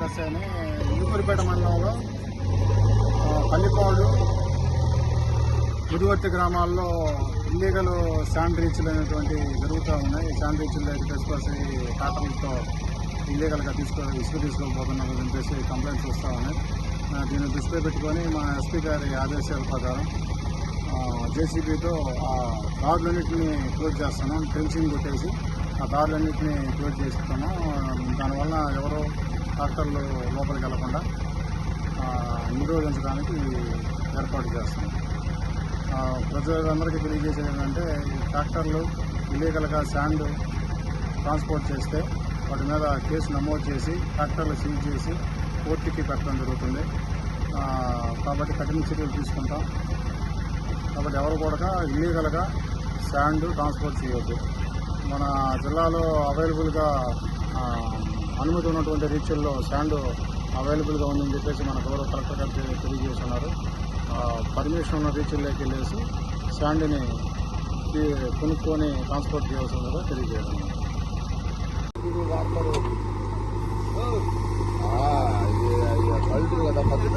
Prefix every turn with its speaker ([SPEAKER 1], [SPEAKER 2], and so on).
[SPEAKER 1] Brothers అని ఇంకూరిపేట మండలంలో పల్లిపాడు ముదివర్తి గ్రామాల్లో ఇల్లీగల్ శాండ్ రీచ్లు అనేటువంటి జరుగుతూ ఉన్నాయి. శాండ్ రీచ్లు తీసుకొచ్చి టాటర్లతో ఇల్లీగల్గా తీసుకో ఇసుక తీసుకోకపోతున్నారు అని చెప్పేసి కంప్లైంట్స్ వస్తూ ఉన్నాయి. దీన్ని దృష్టిలో పెట్టుకొని మా ఎస్పీ గారి ఆదేశాల ప్రకారం జేసీబీతో ఆ దారులన్నింటినీ క్లోజ్ చేస్తున్నాం ఫెన్సింగ్ కొట్టేసి ఆ దారులన్నింటినీ క్లోజ్ చేస్తున్నాం. ట్రాక్టర్లు లోపలికి వెళ్ళకుండా నిరోధించడానికి ఏర్పాటు చేస్తున్నాం ప్రజలందరికీ తెలియజేసేది ఏంటంటే ఈ ట్రాక్టర్లు ఇల్లీగల్గా శాండ్ ట్రాన్స్పోర్ట్ చేస్తే వాటి మీద కేసు నమోదు చేసి ట్రాక్టర్లు సీజ్ చేసి కోర్టుకి పెట్టడం జరుగుతుంది. కాబట్టి కఠిన చర్యలు తీసుకుంటాం. కాబట్టి ఎవరు కూడా ఇల్లీగల్గా శాండ్ ట్రాన్స్పోర్ట్ చేయొద్దు. మన జిల్లాలో అవైలబుల్గా అనుమతి ఉన్నటువంటి రీచ్ల్లో శాండ్ అవైలబుల్గా ఉందని చెప్పేసి మన గౌరవ కలెక్టర్ గారు తెలియజేస్తున్నారు. పర్మిషన్ ఉన్న రీచ్ల్లోకి వెళ్ళేసి శాండ్ని కొనుక్కొని ట్రాన్స్పోర్ట్ చేయవలసిందిగా తెలియజేయడం. పల్లెటూరు కదా పది